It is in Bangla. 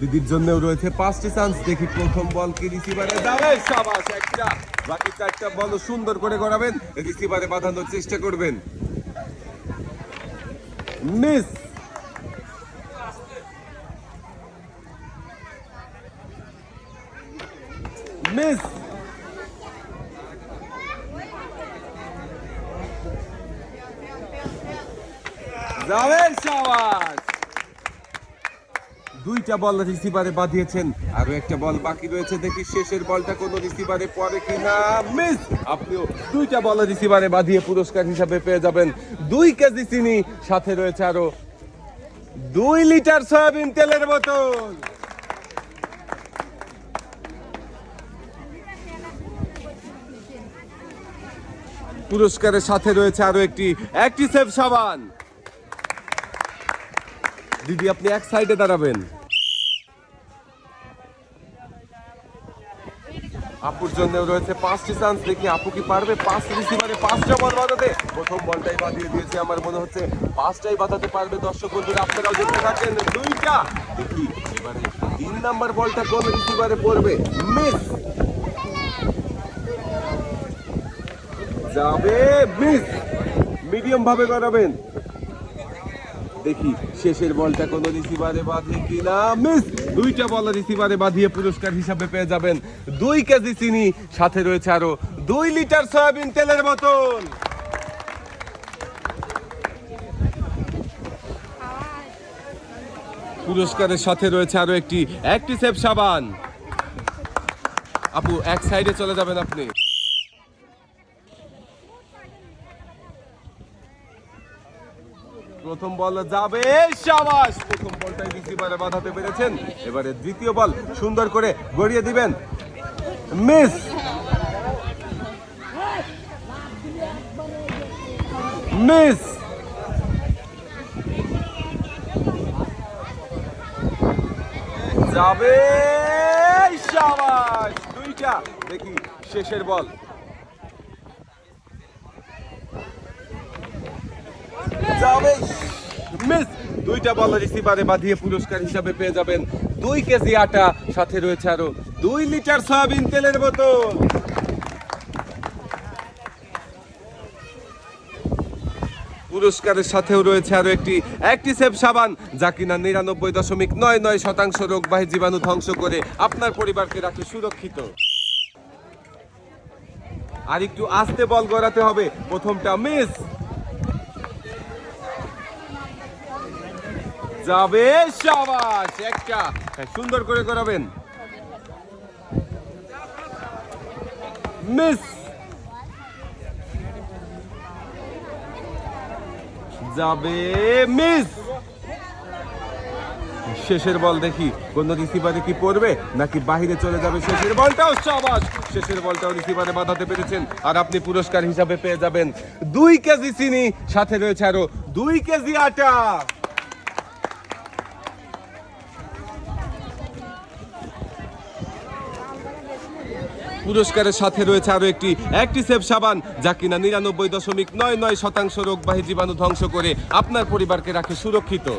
দিদির জন্যও রয়েছে পাঁচটি চান্স দেখি প্রথম বল কি রিসিভারে যাবে সাবাস একটা। বাকি চারটা বল সুন্দর করে করাবেন রিসিভারে বাঁধানোর চেষ্টা করবেন। মিস মিস যাবেন সাবাস। দুইটা বল রিসিভারে বাঁধিয়েছেন, আরও একটা বল বাকি রয়েছে। দেখি শেষের বলটা কোন রিসিভারে পড়ে কিনা। মিস! আপনিও দুইটা বল রিসিভারে বাঁধিয়ে পুরস্কার হিসাবে পেয়ে যাবেন। দুই কেজি চিনি, সাথে রয়েছে আরও দুই লিটার সয়াবিন তেলের বোতল। পুরস্কারের সাথে রয়েছে আরও একটি অ্যাক্টিসেভ সাবান। দিদি, আপনি এক সাইডে দাঁড়াবেন। আপুর জন্য রয়েছে পাঁচটি চান্স দেখি আপু কি পারবে? পাঁচ রিসিভারে পাঁচটা বল বাঁধাতে। প্রথম বলটাই বাঁধিয়ে দিয়েছে, আমার মনে হচ্ছে পাঁচটাই বাঁধাতে পারবে। দর্শক বন্ধুরা, আপনারাও দেখতে থাকেন দুইটা। দেখি, এবারে তিন নাম্বার বলটা কোন রিসিভারে পড়বে? মিস যাবে মিস মিডিয়াম ভাবে করাবেন দেখি শেষের বলটা কোন রিসিভারে বাঁধে কিনা? মিস! দুইটা বল রিসিভারে বাঁধিয়ে পুরস্কার হিসাবে পেয়ে যাবেন দুই কেজি চিনি, সাথে রয়েছে আরও দুই লিটার সয়াবিন তেলের বোতল পুরস্কারের সাথে রয়েছে আরও একটি অ্যাক্টিসেভ সাবান। আপু, এক সাইডে চলে যাবেন আপনি। প্রথম বল যাবে সাবাস। প্রথম বলটাই রিসিভারে বাঁধাতে পেরেছেন। এবারে দ্বিতীয় বল সুন্দর করে গড়িয়ে দিবেন মিস। মিস। যাবে সাবাস। দুইটা। দেখি শেষের বল। যাবে। মিস, দুইটা বল রিসিভারে বাঁধিয়ে পুরস্কার হিসাবে পেয়ে যাবেন। দুই কেজি আটা, সাথে রয়েছে আরও দুই লিটার সয়াবিন তেলের বোতল। পুরস্কারের সাথেও রয়েছে আরও একটি অ্যাক্টিসেভ সাবান, যা কিনা নিরানব্বই দশমিক নয় নয় শতাংশ রোগবাহী জীবাণু ধ্বংস করে আপনার পরিবারকে রাখে সুরক্ষিত। আর একটু আস্তে বল গড়াতে হবে। প্রথমটা, মিস! যাবে সাবাস একটা। হ্যাঁ, সুন্দর করে করাবেন। মিস। যাবে মিস। শেষের বল দেখি। কোন রিসিভারে কি পড়বে নাকি বাহিরে চলে যাবে শেষের বলটাও? সাবাস শেষের বলটাও রিসিভারে বাঁধাতে পেরেছেন। আর আপনি পুরস্কার হিসাবে পেয়ে যাবেন। দুই কেজি চিনি সাথে রয়েছে আরও দুই কেজি আটা। পুরস্কারের সাথে রয়েছে আরও একটি অ্যাক্টিসেভ সাবান, যা কিনা নিরানব্বই দশমিক নয় নয় শতাংশ রোগবাহী জীবাণু ধ্বংস করে আপনার পরিবারকে রাখে সুরক্ষিত।